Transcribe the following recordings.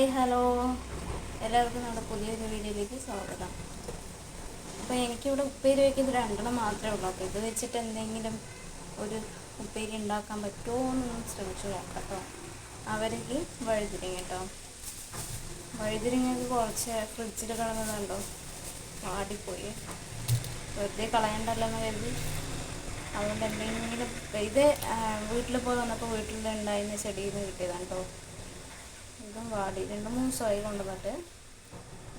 Hi hello. എല്ലാവർക്കും നമ്മുടെ പുതിയൊരു വീഡിയോയിലേക്ക് സ്വാഗതം. അപ്പോൾ എനിക്കിവിടെ ഉപ്പേരി വയ്ക്കുന്നത് രണ്ടെണ്ണം മാത്രമേ ഉള്ളൂ. അപ്പോൾ ഇത് വെച്ചിട്ട് എന്തെങ്കിലും ഒരു ഉപ്പേരി ഉണ്ടാക്കാൻ പറ്റുമോ എന്നൊന്ന് ശ്രമിച്ചു നോക്കാം കേട്ടോ അവർക്ക് വഴുതിരിങ്ങ കേട്ടോ വഴുതിരിങ്ങക്ക് കുറച്ച് ഫ്രിഡ്ജിൽ കിടന്നതുണ്ടോ വാടിപ്പോയി. വെറുതെ കളയണ്ടല്ലോ എന്ന് കരുതി. അതുകൊണ്ട് എന്തെങ്കിലും ഇത് വീട്ടിൽ പോയി വന്നപ്പോൾ വീട്ടിലുണ്ടായിരുന്ന ചെടിയിൽ നിന്ന് കിട്ടിയതാണ് കേട്ടോ ഇതും വാടി. രണ്ട് മൂന്ന് ദിവസമായി കൊണ്ടുവന്നിട്ട്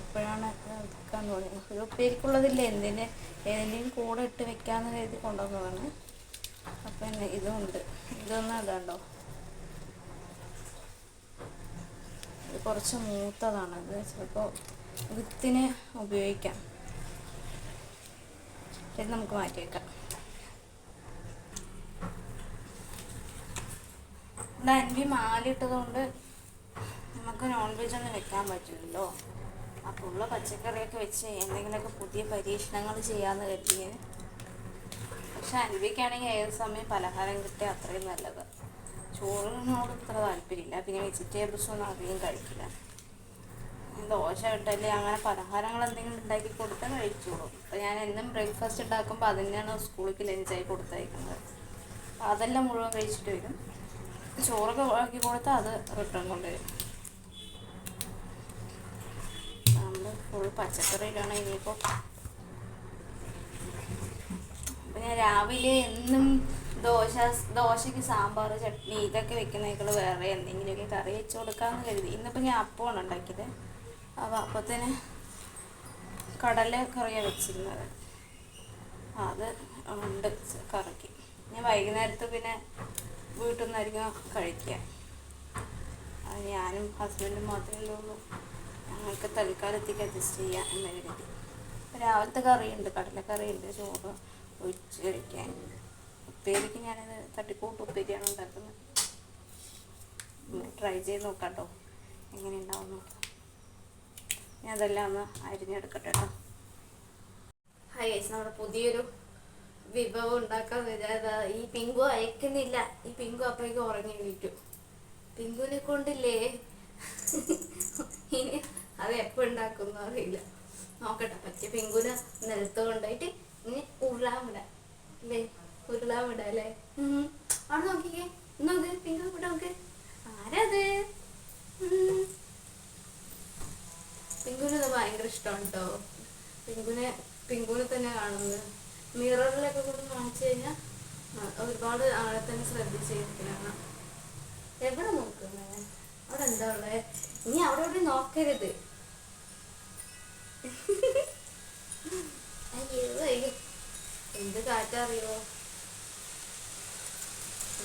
ഇപ്പോഴാണ് വെക്കാൻ തുടങ്ങിയത്. ഒരു ഉപ്പേരിക്കുള്ളതില്ല? എന്തിന്? ഏതിന്റെയും കൂടെ ഇട്ട് വെക്കാമെന്ന് കരുതി കൊണ്ടുവന്നതാണ്. അപ്പം ഇതും ഉണ്ട് ഇതൊന്നും ഇതാണ്ടോ ഇത് കുറച്ച് മൂത്തതാണ്. ഇത് ചിലപ്പോൾ വിത്തിന് ഉപയോഗിക്കാം. ഇത് നമുക്ക് മാറ്റി വെക്കാം. ഇവിടെ അൻവി മാലിട്ടതുകൊണ്ട് നമുക്ക് നോൺ വെജ് ഒന്നും വെക്കാൻ പറ്റില്ലല്ലോ. അപ്പോൾ ഉള്ള പച്ചക്കറിയൊക്കെ വെച്ച് എന്തെങ്കിലുമൊക്കെ പുതിയ പരീക്ഷണങ്ങൾ ചെയ്യാമെന്ന് കരുതി. പക്ഷെ അൻവിക്കാണെങ്കിൽ ഏത് സമയം പലഹാരം കിട്ടിയ അത്രയും നല്ലത്. ചോറിനോട് ഇത്ര താല്പര്യമില്ല. പിന്നെ വെജിറ്റബിൾസ് ഒന്നും അധികം കഴിക്കില്ല. ദോശ ഇട്ടല്ലേ അങ്ങനെ പലഹാരങ്ങൾ എന്തെങ്കിലും ഉണ്ടാക്കി കൊടുത്താൽ കഴിച്ചോളൂ. അപ്പോൾ ഞാൻ എന്നും ബ്രേക്ക്ഫാസ്റ്റ് ഉണ്ടാക്കുമ്പോൾ അതിനെയാണ് സ്കൂളിലേക്ക് ലഞ്ചായി കൊടുത്തയക്കുന്നത്. അതെല്ലാം മുഴുവൻ കഴിച്ചിട്ട് വരും. ചോറൊക്കെ ആക്കി കൊടുത്താൽ അത് റിട്ടേൺ കൊണ്ടുവരും നമ്മൾ ഫുൾ പച്ചക്കറിയിലാണ് ഇനിയിപ്പോൾ ഞാൻ രാവിലെ എന്നും ദോശ ദോശയ്ക്ക് സാമ്പാർ ചട്നി ഇതൊക്കെ വെക്കുന്നേക്കൾ വേറെ എന്തെങ്കിലുമൊക്കെ കറി വെച്ച് കൊടുക്കാമെന്ന് കരുതി. ഇന്നിപ്പോൾ ഞാൻ അപ്പമാണ് ഉണ്ടാക്കിയത്. അപ്പോൾ അപ്പത്തിന് കടല കറിയാണ് വെച്ചിരുന്നത്. അത് ഉണ്ട് കറിക്ക്. ഞാൻ വൈകുന്നേരത്ത് പിന്നെ വീട്ടിൽ നിന്നായിരിക്കും കഴിക്കുക. ഞാനും ഹസ്ബൻഡും മാത്രമേ ഉള്ളൂ. ഞങ്ങൾക്ക് തൽക്കാലത്തേക്ക് അഡ്ജസ്റ്റ് ചെയ്യാം എന്ന് കരുതി രാവിലത്തെ കറിയുണ്ട് കടലക്കറിയുണ്ട് ചോറ് ഒഴിച്ച് കഴിക്കാൻ. ഉപ്പേരിക്ക് ഞാനത് തട്ടിക്കൂട്ട് ഉപ്പേരിയാണ് ഉണ്ടാക്കുന്നത്. ട്രൈ ചെയ്ത് നോക്കാം കേട്ടോ എങ്ങനെ ഉണ്ടാവും നോക്കാം. ഞാൻ അതെല്ലാം ഒന്ന് അരിഞ്ഞെടുക്കട്ടെ കേട്ടോ. ഗൈസ് നമ്മുടെ പുതിയൊരു വിഭവം ഉണ്ടാക്കാൻ വരാത ഈ പിങ്കു അയക്കുന്നില്ല. ഈ പിങ്കു അപ്പോഴേക്കും ഉറങ്ങി എണീറ്റു. പിങ്കുവിനെ കൊണ്ടില്ലേ? അത് എപ്പോൾ ഉണ്ടാക്കും അറിയില്ല. നോക്കട്ടെ പറ്റിയ പെങ്കുന നിലത്ത് കൊണ്ടായിട്ട് ഇനി ഉരുളാൻ വിടാം അല്ലേ? ഉരുളാൻ വിടാം അല്ലേ. അവിടെ നോക്കിക്കേ. നോക്ക് പിങ്കു ഇവിടെ നോക്ക്. ആരത്? ഉം. പിങ്കുവിന് ഇത് ഭയങ്കര ഇഷ്ടമാണ് കേട്ടോ പിങ്കുവിനെ പിങ്കുവിനെ തന്നെ കാണുന്നത്. മിററിലൊക്കെ കൊണ്ട് കാണിച്ചു കഴിഞ്ഞാൽ ഒരുപാട് ആളെ തന്നെ ശ്രദ്ധിച്ചിരിക്കണം എവിടെ നോക്കുന്നേ അവിടെ എന്താ ഉള്ളത് ഇനി അവിടെ ഇവിടെ നോക്കരുത്. എന്ത് കാറ്ററിയോ?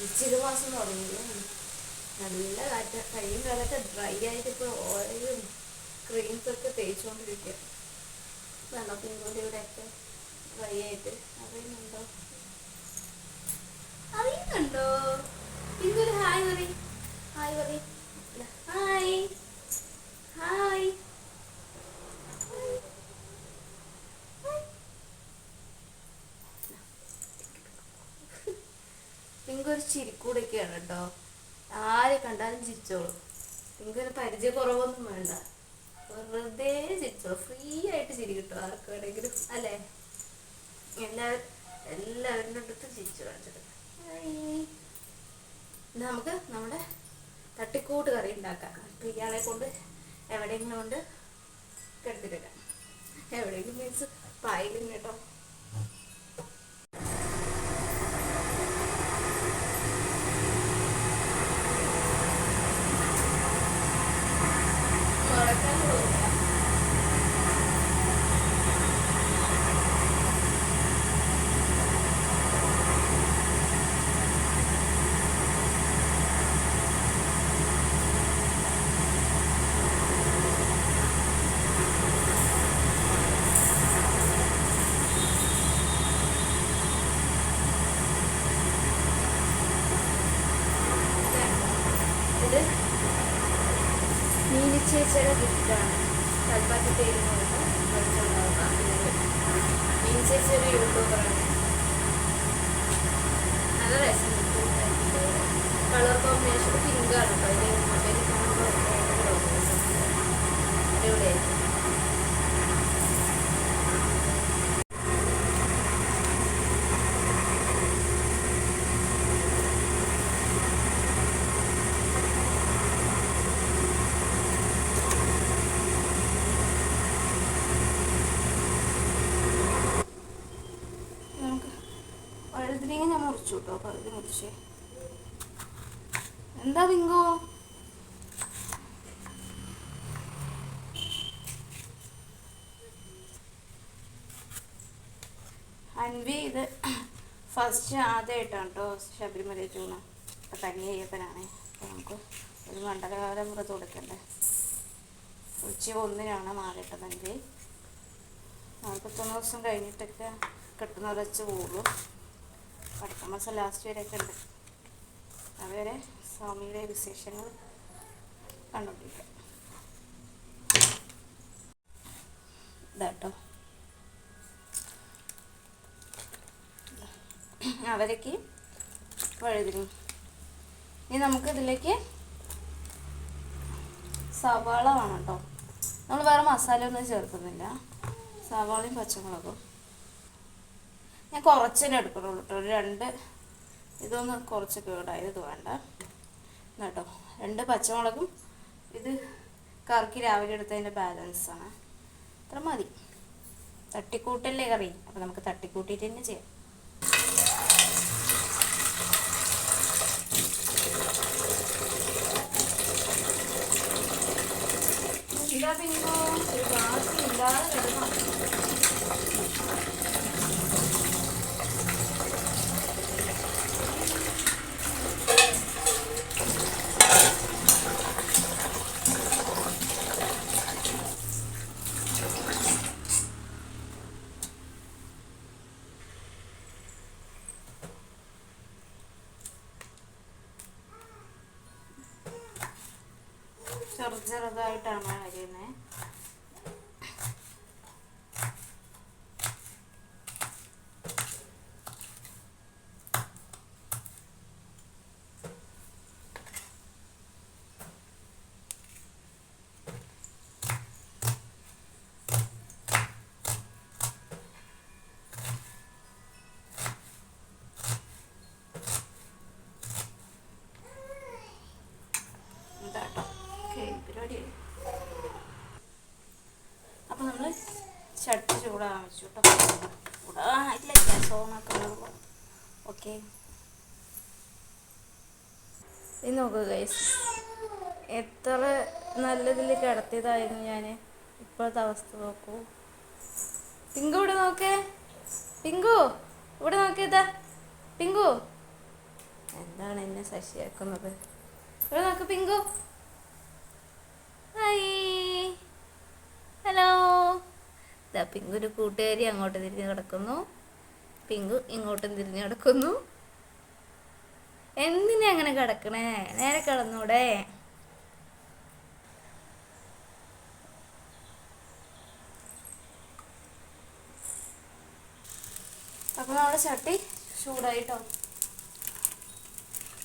ഇച്ചിരി മാസം തുടങ്ങിയില്ലേ. നല്ല കാറ്റ്. കഴിയും ഡ്രൈ ആയിട്ട് ഇപ്പോൾ ഓയിലും ക്രീംസ് ഒക്കെ തേച്ചുകൊണ്ടിരിക്കുക വേണോ പിങ്കോന്റെ ഇവിടെയൊക്കെ ഡ്രൈ ആയിട്ട്. അറിയുന്നുണ്ടോ? അറിയുന്നുണ്ടോ? ഇന്നൊരു ഹായ് പറയും. ഹായ് പറ ഹായ് ഹായ് പിങ്കൊരു ചിരിക്കൂടൊക്കെയാണ് കേട്ടോ ആരെ കണ്ടാലും ചിരിച്ചോളും. നിങ്ങൾക്കൊരു പരിചയ കുറവൊന്നും വേണ്ട. വെറുതെ ചിരിച്ചോളൂ. ഫ്രീ ആയിട്ട് ചിരി കിട്ടും. ആർക്ക് വേണമെങ്കിലും. അല്ലേ? എല്ലാവരും എല്ലാവരുടെ അടുത്ത് ചിരിച്ചു കാണിച്ചിട്ട്. നമുക്ക് നമ്മുടെ തട്ടിക്കൂട്ട് കറി ഉണ്ടാക്കാം. ഇയാളെ കൊണ്ട് എവിടെയെങ്കിലും കൊണ്ട് കെടുത്തിട്ടില്ല എവിടെയെങ്കിലും മീൻസ് പായലും കേട്ടോ. ഇത് മീനിച്ചേച്ചിയുടെ ഗിഫ്റ്റാണ് കൽപ്പാത്തി പേര് മീനിച്ചേച്ചി ഒരു യൂട്യൂബറാണ് നല്ല രസമുണ്ട് കളർ കോമ്പിനേഷൻ പിങ്കാണ് കേട്ടോ. ഇത് മൊബൈലിൽ കാണുമ്പോൾ ഭയങ്കര മുന്തിരിങ്ങ ഞാൻ മുറിച്ചു കേട്ടോ പകുതി മുറിച്ചേ. എന്താ ബിങ്കോ? അൻവി ഇത് ഫസ്റ്റ് ആദ്യമായിട്ടാണ് കേട്ടോ ശബരിമലയ്ക്ക് പോകണം അപ്പം കന്യ അയ്യപ്പനാണ് അപ്പോൾ നമുക്ക് ഒരു മണ്ഡലകാല വ്രതം കൊടുക്കണ്ടേ ഉച്ച ഒന്നിനാണ് മാറിയിട്ടത് അൻവി. നാൽപ്പത്തൊന്ന് ദിവസം കഴിഞ്ഞിട്ടൊക്കെ കെട്ടുന്ന വെച്ച് പോകുള്ളൂ അടുത്ത മാസം ലാസ്റ്റ് വരെയൊക്കെ ഉണ്ട്. അതുവരെ സ്വാമിയുടെ വിശേഷങ്ങൾ കണ്ടുകൊണ്ടിരിക്കാം ഇതാട്ടോ അവരേക്ക് വഴുതിരി ഇനി നമുക്ക് ഇതിലേക്ക് സവാള വേണം കേട്ടോ നമ്മൾ വേറെ മസാല ഒന്നും ചേർക്കുന്നില്ല. സവാളയും പച്ചമുളകും. ഞാൻ കുറച്ചേ എടുക്കുള്ളൂ കേട്ടോ ഒരു രണ്ട് ഇതൊന്ന് കുറച്ച് കേടായത് വേണ്ട. കേട്ടോ രണ്ട് പച്ചമുളകും ഇത് കറക്കി രാവിലെ എടുത്തതിന്റെ ബാലൻസാണ് അത്ര മതി. തട്ടിക്കൂട്ടല്ലേ കറി. അപ്പോൾ നമുക്ക് തട്ടിക്കൂട്ടിയിട്ട് തന്നെ ചെയ്യാം. ഇതാ പിന്നെ ഒരു ഗ്ലാസ് ഇല്ലാതെ കിടക്കണം ചെറു ചെറുതായിട്ടാണ് അരിയുന്നത് ഇതാട്ടോ പരിപാടിയായി അപ്പോൾ നമ്മൾ ചട്ടി ചൂടാകാൻ വെച്ചു കേട്ടോ ചൂടാകാനായിട്ടില്ല ഗ്യാസ് ഓണാക്കുന്നുള്ളൂ ഓക്കെ. ഇത് നോക്കുക ഗൈസ് എത്ര നല്ലതിൽ കിടത്തിയതായിരുന്നു ഞാൻ ഇപ്പോഴത്തെ അവസ്ഥ നോക്കൂ. പിങ്കു ഇവിടെ നോക്കേ. പിങ്കു ഇവിടെ നോക്കിയതാ പിങ്കു. എന്താണ് എന്നെ ശശിയാക്കുന്നത്? ഇവിടെ നോക്ക് പിങ്കു. ഹായ് ഹലോ പിങ്കു ഒരു കൂട്ടുകാരി അങ്ങോട്ട് തിരിഞ്ഞ് കിടക്കുന്നു പിങ്കു ഇങ്ങോട്ടും തിരിഞ്ഞ് കിടക്കുന്നു എന്തിനാ അങ്ങനെ കിടക്കണേ? നേരെ കിടന്നൂടെ. അപ്പോൾ നമ്മുടെ ചട്ടി ചൂടായിട്ടോ?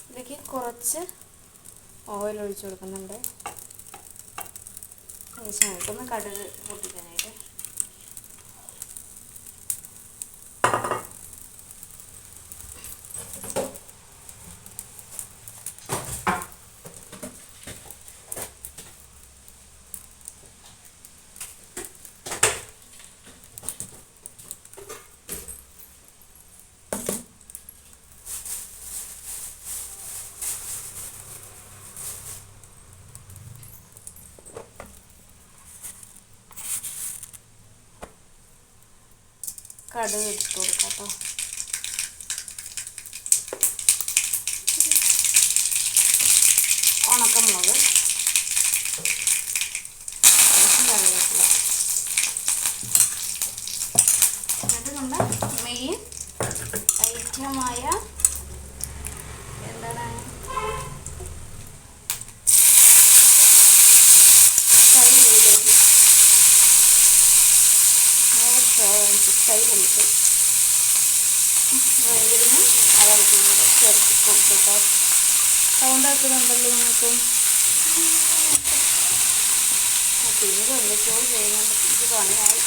ഇതിലേക്ക് കുറച്ച് ഓയിൽ ഒഴിച്ചു കൊടുക്കുന്നുണ്ട്. ശേഷമായിട്ടൊന്ന് കടുക് പൊട്ടിക്കാനായിട്ട് കടുക് ഇട്ട് കൊടുക്കാം കേട്ടോ ഉണക്കമുളക്. വേഗം അവർക്ക് ചേർത്ത് കൊടുത്തിട്ടോ സൗണ്ട് ആക്കുന്നുണ്ടല്ലോ നിങ്ങൾക്കും പിന്നീട് എന്തൊക്കെയോ ചെയ്യുന്നുണ്ട് എനിക്ക് പണിയായി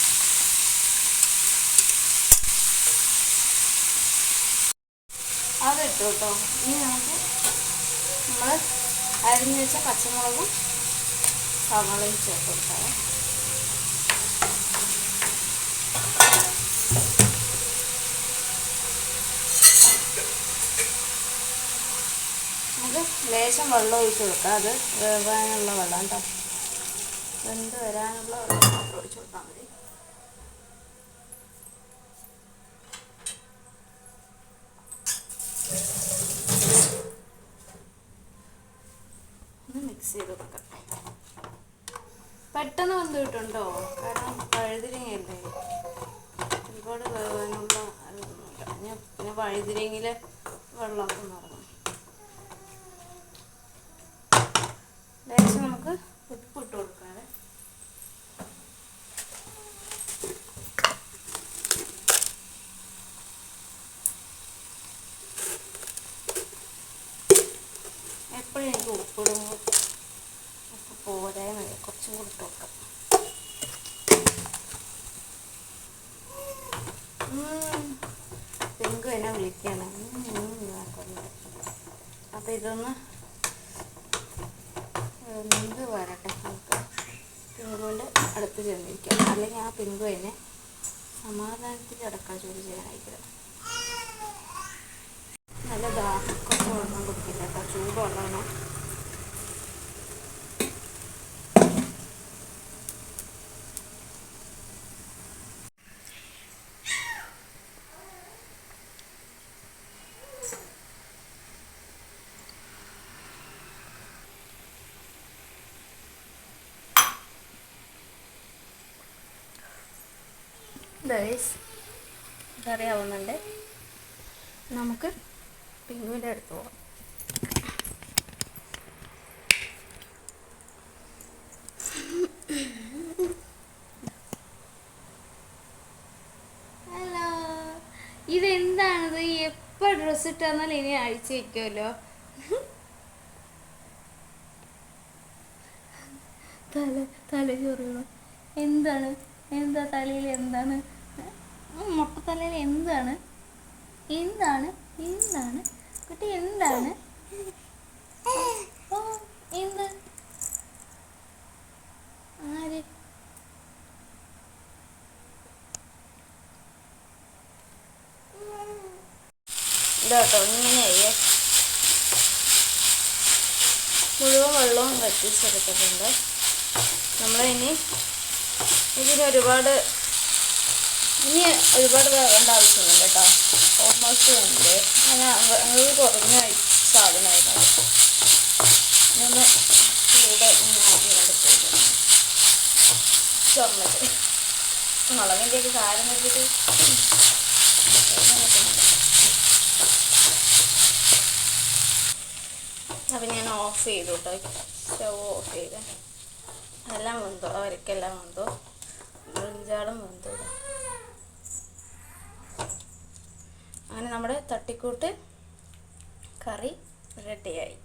അതിട്ടു കേട്ടോ ഇനി നമുക്ക് നമ്മൾ അരിഞ്ഞു വെച്ച പച്ചമുളകും സവാളയും ചേർത്ത് കൊടുക്കാം. ലേശം വെള്ളം ഒഴിച്ച് കൊടുക്കുക അത് വേവാനുള്ള വെള്ളം കേട്ടോ. വെന്ത് വരാനുള്ള വെള്ളം മാത്രം ഒഴിച്ച് കൊടുത്താൽ മതി. മിക്സ് ചെയ്ത് കൊടുക്കാം. പെട്ടെന്ന് വന്ന് കിട്ടുണ്ടോ? കാരണം വഴുതിരിങ്ങയല്ലേ. ഒരുപാട് വേവാനുള്ള ഞാൻ വഴുതിരിങ്ങിൽ വെള്ളമൊക്കെ നിറങ്ങും ലേശം നമുക്ക് ഉപ്പ് ഇട്ട് കൊടുക്കാതെ എപ്പോഴും എനിക്ക് ഉപ്പിടുമ്പോൾ ഉപ്പ് പോരായ്മ വരും. കുറച്ചും കൂടി ഇട്ട് കൊടുക്കാം എന്നെ വിളിക്കണം. അപ്പം ഇതൊന്ന് എന്ത് വരട്ടെ. നമുക്ക് പിങ്കുവിന്റെ അടുത്ത് ചെന്നിരിക്കാം. അല്ലെങ്കിൽ ആ പിങ്കു എന്നെ സമാധാനത്തിൽ അടക്കാൻ ജോലി ചെയ്യാനായിരിക്കും നല്ല ദാഹം കുറച്ച് വെള്ളം കുടിക്കില്ല കേട്ടോ. ചൂടുവെള്ളമാണ് ഗൈസ് കറിയാവുന്നുണ്ട് നമുക്ക് പിങ്കുവിന്റെ അടുത്ത് പോവാം. ഹലോ ഇതെന്താണിത്? എപ്പോൾ ഡ്രസ്സ് ഇട്ടാന്നാലും ഇനി അഴിച്ചു വെക്കുമല്ലോ തല തല ചൊറിയണം? എന്താണ്? എന്താ തലയിൽ എന്താണ്? മുട്ട തലയിൽ എന്താണ്? എന്താണ്? എന്താണ് കുട്ടി എന്താണ്? ഓ എന്ത്? ആര്? മുഴുവൻ വെള്ളവും വറ്റിച്ചെടുത്തിട്ടുണ്ട്. നമ്മളിനി ഇതിന് ഒരുപാട് ഇനി ഒരുപാട് വേണ്ട ആവശ്യമില്ല കേട്ടോ. ഓൾമോസ്റ്റ് ഉണ്ട്. അങ്ങനെ കുറഞ്ഞ സാധനമായിട്ടാണ് ഇതൊന്ന് ചൂട് മുളകിന്റെയൊക്കെ കാരം വെച്ചിട്ട് അപ്പം ഞാൻ ഓഫ് ചെയ്തു കേട്ടോ. സ്റ്റവ് ഓഫ് ചെയ്ത്. എല്ലാം വന്നു അവരക്കെല്ലാം വന്നു ബ്രിഞ്ചാടും വെന്തോ ഇതാ. അങ്ങനെ നമ്മുടെ തട്ടിക്കൂട്ട് കറി റെഡിയായി